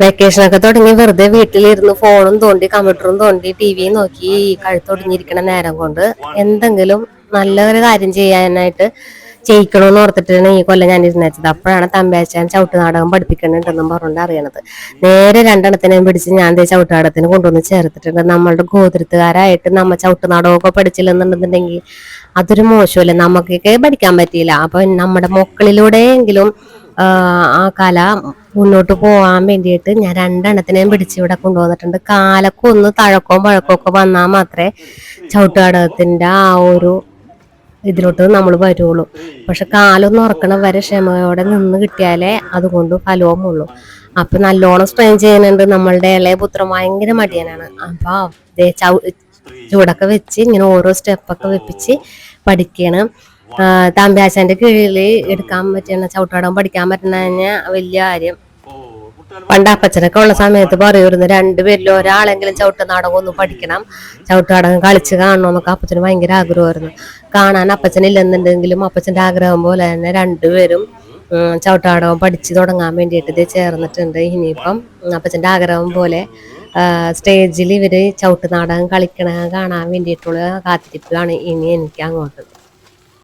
വെക്കേഷനൊക്കെ തുടങ്ങി വെറുതെ വീട്ടിലിരുന്ന് ഫോണും തോണ്ടി കമ്പ്യൂട്ടറും തോണ്ടി ടി വിയും നോക്കി കഴുത്തൊടിഞ്ഞിരിക്കണ നേരം കൊണ്ട് എന്തെങ്കിലും നല്ലൊരു കാര്യം ചെയ്യാനായിട്ട് ചെയ്യിക്കണമെന്ന് ഓർത്തിട്ടാണ് ഈ കൊല്ലം ഞാൻ ഇരുന്നത് അപ്പോഴാണ് തമ്പാച്ചാൻ ചവിട്ട് നാടകം പഠിപ്പിക്കണുണ്ടെന്നും പറഞ്ഞുകൊണ്ട് അറിയണത്. നേരെ രണ്ടെണ്ണത്തിനെയും പിടിച്ച് ഞാൻ ചവിട്ട് നാടകത്തിന് കൊണ്ടുവന്ന് ചേർത്തിട്ടുണ്ട്. നമ്മളുടെ ഗോത്രത്തുകാരായിട്ട് നമ്മ ചവിട്ട് നാടകമൊക്കെ പഠിച്ചില്ലെന്നുണ്ടെന്നുണ്ടെങ്കിൽ അതൊരു മോശമല്ലേ? നമുക്കൊക്കെ പഠിക്കാൻ പറ്റിയില്ല. അപ്പൊ നമ്മുടെ മക്കളിലൂടെയെങ്കിലും ആ കല മുന്നോട്ട് പോകാൻ വേണ്ടിയിട്ട് ഞാൻ രണ്ടെണ്ണത്തിനെയും പിടിച്ച് ഇവിടെ കൊണ്ടുവന്നിട്ടുണ്ട്. കാലൊക്കെ ഒന്ന് തഴക്കവും പഴക്കവും ഒക്കെ വന്നാൽ മാത്രമേ ചവിട്ടുകടകത്തിന്റെ ആ ഒരു ഇതിലോട്ട് നമ്മൾ വരുള്ളൂ. പക്ഷെ കാലൊന്ന് ഉറക്കണ വരെ ക്ഷമയോടെ നിന്ന് കിട്ടിയാലേ അതുകൊണ്ട് ഫലവും ഉള്ളൂ. അപ്പൊ നല്ലോണം സ്ട്രെയിൻ ചെയ്യുന്നുണ്ട്. നമ്മളുടെ ഇളയ പുത്രം ഭയങ്കര മടിയനാണ്. അപ്പൊ ദേ ചവ ചൂടൊക്കെ വെച്ച് ഇങ്ങനെ ഓരോ സ്റ്റെപ്പൊക്കെ വെപ്പിച്ച് പഠിക്കണം. തമ്പ്യാശാന്റെ കീഴിൽ എടുക്കാൻ പറ്റുന്ന ചവിട്ടാടം പഠിക്കാൻ പറ്റുന്ന വലിയ കാര്യം. പണ്ട് അപ്പച്ചനൊക്കെ ഉള്ള സമയത്ത് പറയുമായിരുന്നു രണ്ടുപേരിൽ ഒരാളെങ്കിലും ചവിട്ട് നാടകം ഒന്ന് പഠിക്കണം. ചവിട്ട് നാടകം കളിച്ച് കാണണമെന്നൊക്കെ അപ്പച്ചന് ഭയങ്കര ആഗ്രഹമായിരുന്നു. കാണാൻ അപ്പച്ചനില്ലെന്നുണ്ടെങ്കിലും അപ്പച്ചന്റെ ആഗ്രഹം പോലെ തന്നെ രണ്ടുപേരും ചവിട്ട് നാടകം പഠിച്ചു തുടങ്ങാൻ വേണ്ടിയിട്ട് ഇത് ചേർന്നിട്ടുണ്ട്. ഇനിയിപ്പം അപ്പച്ചന്റെ ആഗ്രഹം പോലെ സ്റ്റേജിൽ ഇവർ ചവിട്ട് നാടകം കളിക്കണ കാണാൻ വേണ്ടിയിട്ടുള്ള കാത്തിരിപ്പാണ് ഇനി എനിക്ക് അങ്ങോട്ട്.